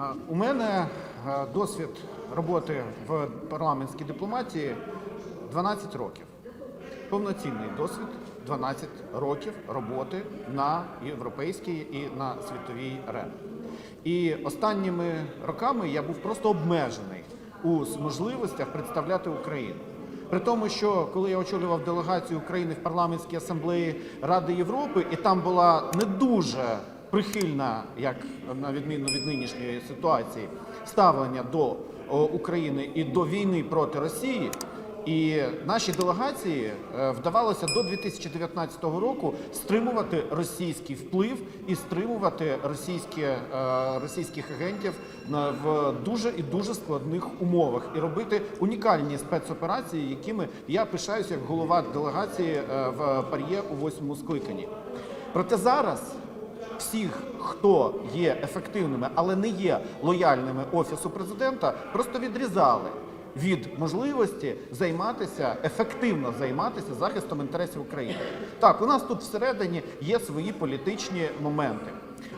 Е, У мене е, досвід роботи в парламентській дипломатії 12 років. Повноцінний досвід 12 років роботи на європейській і на світовій арені. І останніми роками я був просто обмежений у можливостях представляти Україну. При тому, що коли я очолював делегацію України в парламентській асамблеї Ради Європи, і там була не дуже прихильна, як на відміну від нинішньої ситуації, ставлення до України і до війни проти Росії. І нашій делегації е, вдавалося до 2019 року стримувати російський вплив і стримувати російські, е, російських агентів в дуже і дуже складних умовах і робити унікальні спецоперації, якими я пишаюся як голова делегації е, в Пар'є у восьмому скликанні. Проте зараз всіх, хто є ефективними, але не є лояльними офісу президента, просто відрізали від можливості займатися ефективно займатися захистом інтересів України. Так, у нас тут всередині є свої політичні моменти.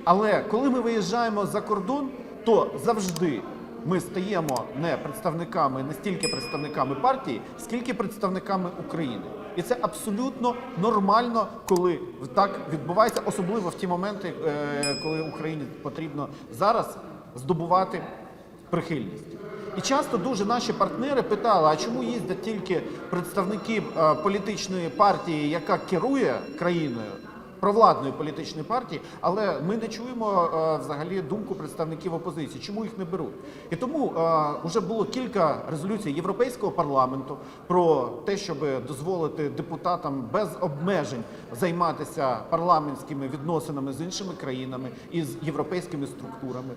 Але коли ми виїжджаємо за кордон, то завжди ми стаємо не представниками, не стільки представниками партії, скільки представниками України. І це абсолютно нормально, коли так відбувається, особливо в ті моменти, е, коли Україні потрібно зараз здобувати прихильність. І часто дуже наші партнери питали, а чому їздять тільки представники е, політичної партії, яка керує країною, провладної політичної партії, але ми не чуємо е, взагалі думку представників опозиції. Чому їх не беруть? І тому вже було кілька резолюцій Європейського парламенту про те, щоб дозволити депутатам без обмежень займатися парламентськими відносинами з іншими країнами і з європейськими структурами.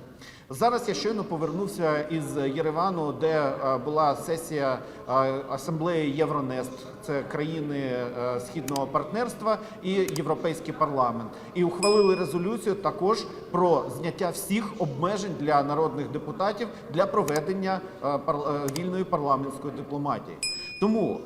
Зараз я щойно повернувся із Єревану, де е, була сесія е, асамблеї Євронест, це країни е, східного партнерства і Європейський парламент. І ухвалили резолюцію також про зняття всіх обмежень для народних депутатів для проведення е, е, вільної парламентської дипломатії. Тому